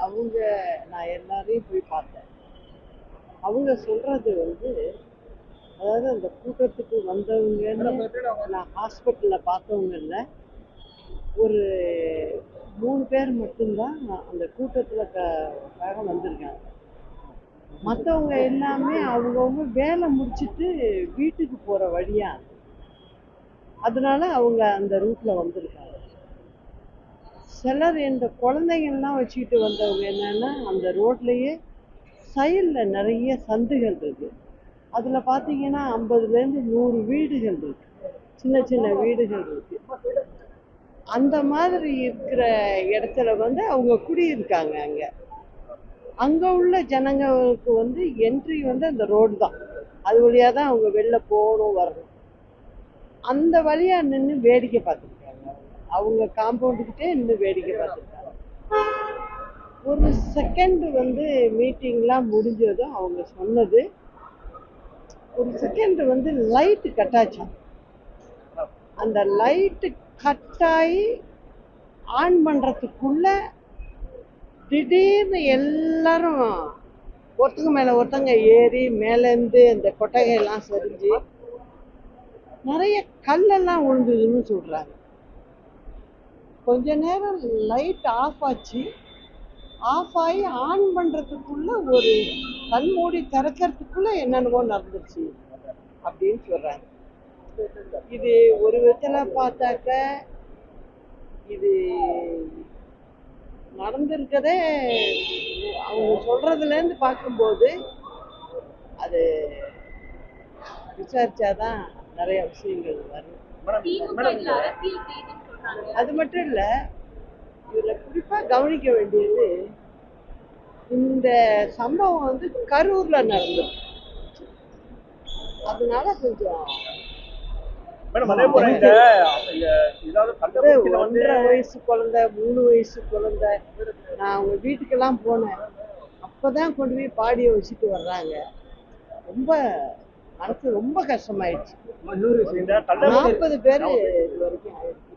அவங்க நான் எல்லாரையும் போய் பார்த்தேன். அவங்க சொல்றது வந்து அதாவது அந்த கூட்டத்துக்கு வந்தவங்கன்னு நான் ஹாஸ்பிட்டலில் பார்த்தவங்கல்ல ஒரு மூணு பேர் மட்டும்தான் அந்த கூட்டத்தில் காக வந்திருக்காங்க. மற்றவங்க எல்லாமே அவங்கவுங்க வேலை முடிச்சிட்டு வீட்டுக்கு போகிற வழியா. அதனால அவங்க அந்த ரூட்டில் வந்திருக்காங்க. சிலர் இந்த குழந்தைங்கள்லாம் வச்சுக்கிட்டு வந்தவங்க என்னென்னா அந்த ரோட்லேயே சைடில் நிறைய சந்துகள் இருக்குது அதில் பார்த்தீங்கன்னா ஐம்பதுலேருந்து நூறு வீடுகள் இருக்குது சின்ன சின்ன வீடுகள் இருக்குது அந்த மாதிரி இருக்கிற இடத்துல வந்து அவங்க குடியிருக்காங்க அங்கே. அங்கே உள்ள ஜனங்களுக்கு வந்து என்ட்ரி வந்து அந்த ரோடு தான். அது வழியாக தான் அவங்க வெளில போகணும் வரணும். அந்த வழியாக நின்று வேடிக்கை பார்த்துக்கணும் அவங்க காம்பவுண்டுக்கிட்டே நின்று வேடிக்கை பார்த்துருக்காங்க. ஒரு செகண்ட் வந்து மீட்டிங்லாம் முடிஞ்சதும் அவங்க சொன்னது ஒரு செகண்ட் வந்து லைட்டு கட்டாச்சான் அந்த லைட்டு கட் ஆகி ஆன் பண்ணுறதுக்குள்ள திடீர்னு எல்லாரும் ஒருத்தங்க மேலே ஒருத்தங்க ஏறி மேலேருந்து அந்த கொட்டகையெல்லாம் சரிஞ்சு நிறைய கல்லெல்லாம் விழுந்ததுன்னு சொல்கிறாங்க கொஞ்ச நேரம் லைட் ஆஃப் ஆச்சு. ஆஃப் ஆகி ஆன் பண்ணுறதுக்குள்ள ஒரு கண் மூடி திறக்கிறதுக்குள்ள என்னென்னவோ நடந்துச்சு அப்படின்னு சொல்கிறாங்க இது ஒரு விதத்தில் பார்த்தாக்க இது நடந்திருக்கதே அவங்க சொல்கிறதுலேருந்து பார்க்கும்போது அது விசாரிச்சாதான் நிறைய விஷயங்கள் வரும். அது மட்டும் இல்ல இதுல குறிப்பா கவனிக்க வேண்டியது இந்த சம்பவம் வந்து கரூர்ல நடந்தது. அதனால கொஞ்சம் ஒன்றரை வயசு குழந்தை மூணு வயசு குழந்தை நான் அவங்க வீட்டுக்கெல்லாம் போனேன். அப்பதான் கொண்டு போய் பாடியை வச்சுட்டு வர்றாங்க. ரொம்ப மனசு ரொம்ப கஷ்டமாயிடுச்சு. நாற்பது பேர் இது வரைக்கும் ஆயிடுச்சு.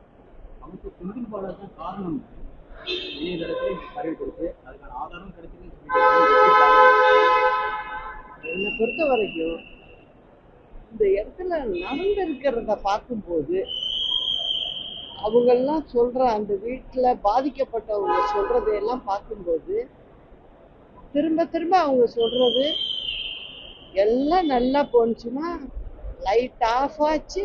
கொண்டு காரணம் இணையதளத்தில் கொடுத்து அதுக்கான ஆதாரம் என்னை பொறுத்த வரைக்கும் இந்த இடத்துல நடந்திருக்கிறத பார்க்கும்போது அவங்கெல்லாம் சொல்ற அந்த வீட்டில் பாதிக்கப்பட்டவங்க சொல்றதையெல்லாம் பார்க்கும்போது திரும்ப திரும்ப அவங்க சொல்றது எல்லாம் நல்லா போணுச்சுன்னா லைட் ஆஃப் ஆச்சு.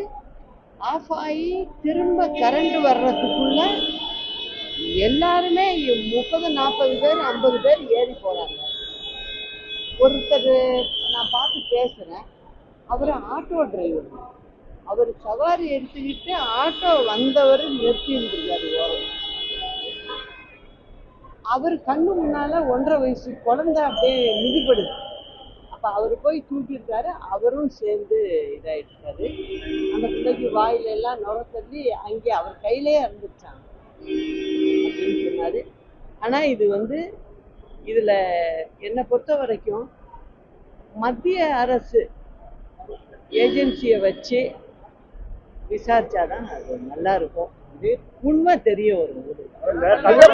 ஆஃப் ஆகி திரும்ப கரண்ட் வர்றதுக்குள்ள எல்லாருமே முப்பது நாற்பது பேர் ஐம்பது பேர் ஏறி போறாங்க. ஒருத்தர் நான் பார்த்து பேசுறேன். அவர் ஆட்டோ டிரைவர் அவர் சவாரி எடுத்துக்கிட்டு ஆட்டோ வந்தவர் நிறுத்தி இருந்திருக்காரு ஓரம். அவர் கண்ணு முன்னால ஒன்றரை வயசு குழந்தை அப்படியே மிதிப்படுது அப்ப அவர் போய் தூக்கியிருக்காரு. அவரும் சேர்ந்து இதாயிட்டாரு. அந்த பிள்ளைக்கு வாயில எல்லாம் நுர தள்ளி அங்கே அவர் கையிலே இறந்துருச்சாங்க அப்படின்னு சொன்னாரு. ஆனா இது வந்து இதுல என்னை பொறுத்த வரைக்கும் மத்திய அரசு ஏஜென்சியை வச்சு விசாரிச்சாதான் அது நல்லா இருக்கும். இது உண்மை தெரிய வரும். இந்த